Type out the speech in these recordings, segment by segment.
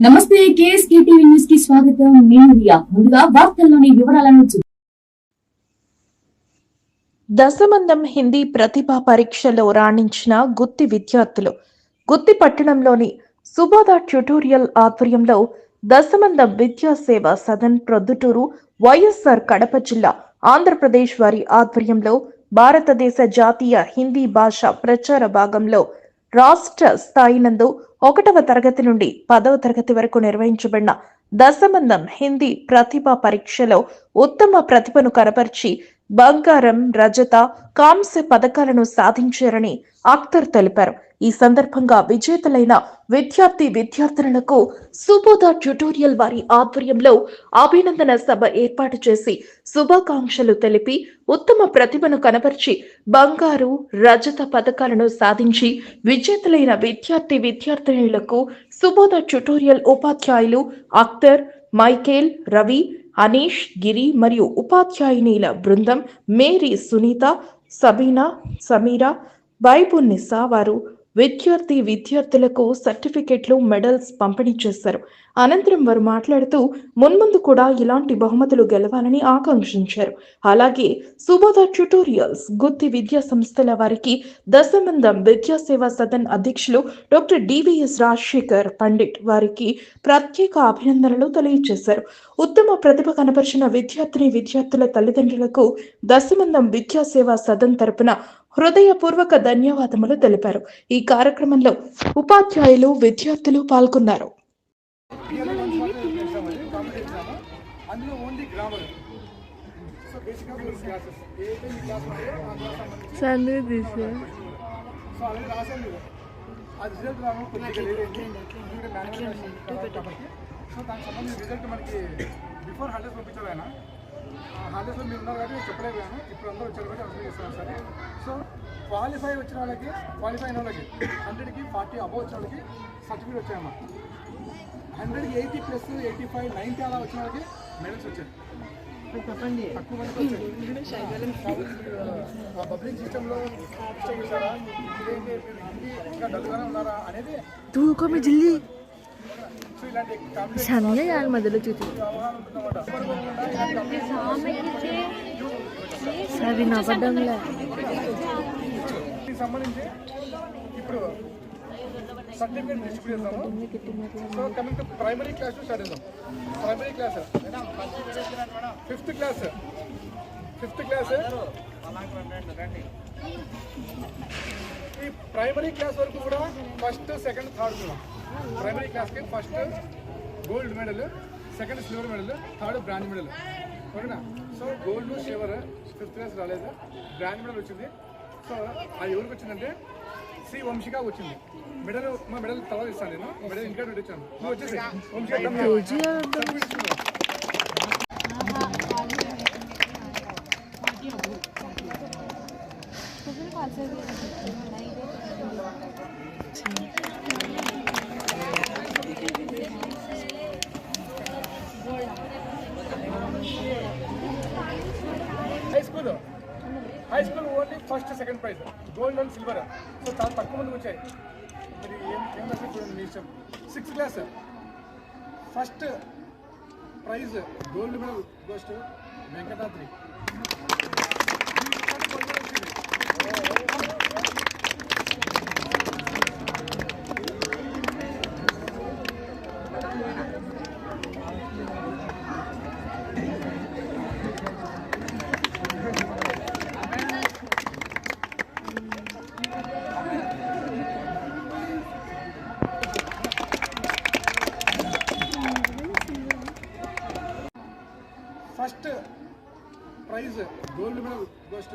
నమస్తే KSK TV న్యూస్కి స్వాగతం. నేను రియా. ముందుగా వార్తల్లోని వివరాలను దశమందం హిందీ ప్రతిభా పరీక్షలో రాణించిన గుత్తి విద్యార్థులు. గుత్తి పట్టణంలోని సుబోధ ట్యుటోరియల్ ఆధ్వర్యంలో దశమందం విద్యా సేవ సదన్ ప్రొద్దుటూరు వైఎస్ఆర్ కడప జిల్లా ఆంధ్రప్రదేశ్ వారి ఆధ్వర్యంలో భారతదేశ జాతీయ హిందీ భాష ప్రచార భాగంలో రాష్ట్ర స్థాయి నందు ఒకటవ తరగతి నుండి పదవ తరగతి వరకు నిర్వహించబడిన దశమందం హిందీ ప్రతిభా పరీక్షలో ఉత్తమ ప్రతిభను కనపరిచి బంగారం రజత కాంస్య పథకాలను సాధించారని అఖ్తర్ తెలిపారు. ఈ సందర్భంగా విజేతలైన విద్యార్థి విద్యార్థినులకు సుబోధ ట్యుటోరియల్ వారి ఆధ్వర్యంలో అభినందన సభ ఏర్పాటు చేసి శుభాకాంక్షలు తెలిపి ఉత్తమ ప్రతిభను కనబర్చి బంగారు రజత పథకాలను సాధించి విజేతలైన విద్యార్థి విద్యార్థినులకు సుబోధ ట్యుటోరియల్ ఉపాధ్యాయులు అఖ్తర్ మైకేల్ రవి అనీష్ గిరి మరియు ఉపాధ్యాయునిల బృందం మేరీ సునీత సబీనా సమీరా బైబున్నిసా వారు విద్యార్థి విద్యార్థులకు సర్టిఫికెట్లు మెడల్స్ పంపిణీ చేశారు. అనంతరం వారు మాట్లాడుతూ మున్ముందు కూడా ఇలాంటి బహుమతులు గెలవాలని ఆకాంక్షించారు. అలాగే సుబోధ ట్యూటోరియల్స్ గుత్తి విద్యా సంస్థల వారికి దశమందం విద్యా సేవా సదన్ అధ్యక్షులు డాక్టర్ డివిఎస్ రాజశేఖర్ పండిట్ వారికి ప్రత్యేక అభినందనలు తెలియజేశారు. ఉత్తమ ప్రతిభ కనపరిచిన విద్యార్థిని విద్యార్థుల తల్లిదండ్రులకు దశమందం విద్యా సేవా సదన్ తరపున హృదయపూర్వక ధన్యవాదములు తెలిపారు. ఈ కార్యక్రమంలో ఉపాధ్యాయులు విద్యార్థులు పాల్గొన్నారు. అందులో ఓన్లీ గ్రామర్ సో బేసిక్గా క్లాసెస్ క్లాస్ సో మీరు ఆ రిజల్ట్ రావడం కొద్దిగా ఎందుకంటే కాబట్టి సో దానికి సంబంధించిన రిజల్ట్ మనకి బిఫోర్ హండ్రెడ్ పంపించారు ఆయన హాలిడేస్లో మీరు ఉన్నారు కాబట్టి నేను చెప్పలేకపోయాను. ఇప్పుడు అందరూ వచ్చారు కాబట్టి అర్థం చేస్తాను సరే. సో క్వాలిఫై వచ్చిన వాళ్ళకి క్వాలిఫై అయిన వాళ్ళకి హండ్రెడ్కి ఫార్టీ అబవ్ వచ్చిన వాళ్ళకి సర్టిఫికేట్ వచ్చాయమ్మా హండ్రెడ్కి eighty plus eighty five ninety అలా వచ్చిన వాళ్ళకి మెడల్స్ వచ్చాయి. తక్కువ మందికి వచ్చాయి. ఆ బబ్లింగ్ సిస్టంలో సిస్టమ్ చూసారా? ఇదేంటి మీరు హిందీ ఇంకా డల్గానే ఉన్నారా అనేది तू సంధ్య యాల్ మొదలు చూసి సరే ఇప్పుడు certificate distribute primary class start primary class fifth class fifth class? ఈ ప్రైమరీ క్లాస్ వరకు కూడా ఫస్ట్ సెకండ్ థర్డ్ కూడా. ప్రైమరీ క్లాస్కి first gold medal second silver medal third bronze medal. ఓకేనా so gold silver fifth class రాలేదు? Bronze medal వచ్చింది. So అది ఎవరికి వచ్చిందంటే సి వంశిక వచ్చింది. మెడల్ మా మెడల్ తర్వాత ఇస్తాను నేను. మెడల్ ఇంకా పెట్టించాను నువ్వు వచ్చేసి Vanshika school? High school only first second prize gold and silver so చాలా తక్కువ మందికి వచ్చాయి. మరి ఏం ఏం రాశారు చూడండి మీ ఇష్టం sixth class first prize gold medal goes to Venkatadri. Gold medal goes to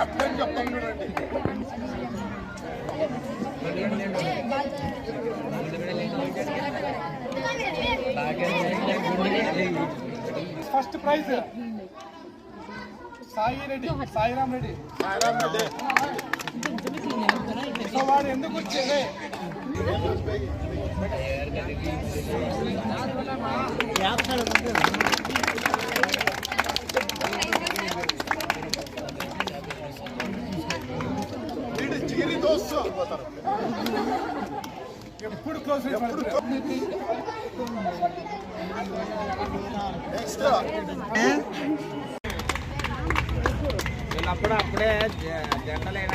అర్థం చెప్తాను చూడండి first prize. Sai Reddy Sairam Reddy. Sairam Reddy. So వాడు ఎందుకు వచ్చేది ఎప్పుడు క్లోజ్ ఎప్పుడు వీళ్ళప్పుడు అప్పుడే జెండలైన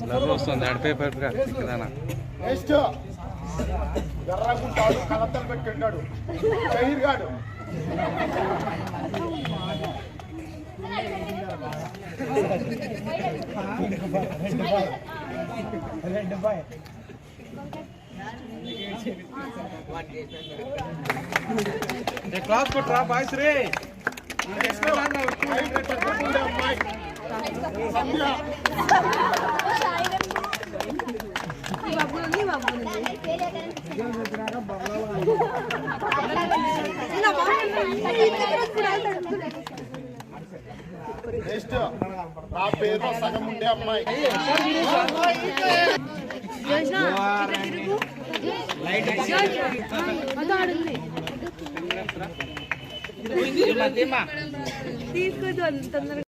వచ్చేస్తాను వస్తుంది. పట్టుగా నెక్స్ట్ ఎర్రగుంటాడు కలతలు పెట్టుంటాడు చైర్ గాడు. క్లాస్ కొట్టరా బాయ్స్ రే. అమ్మాయి నెక్స్ట్ నా పేరులో సగం ఉండే అమ్మాయి. లైట్ తీసుకోదు అంత తొందరగా.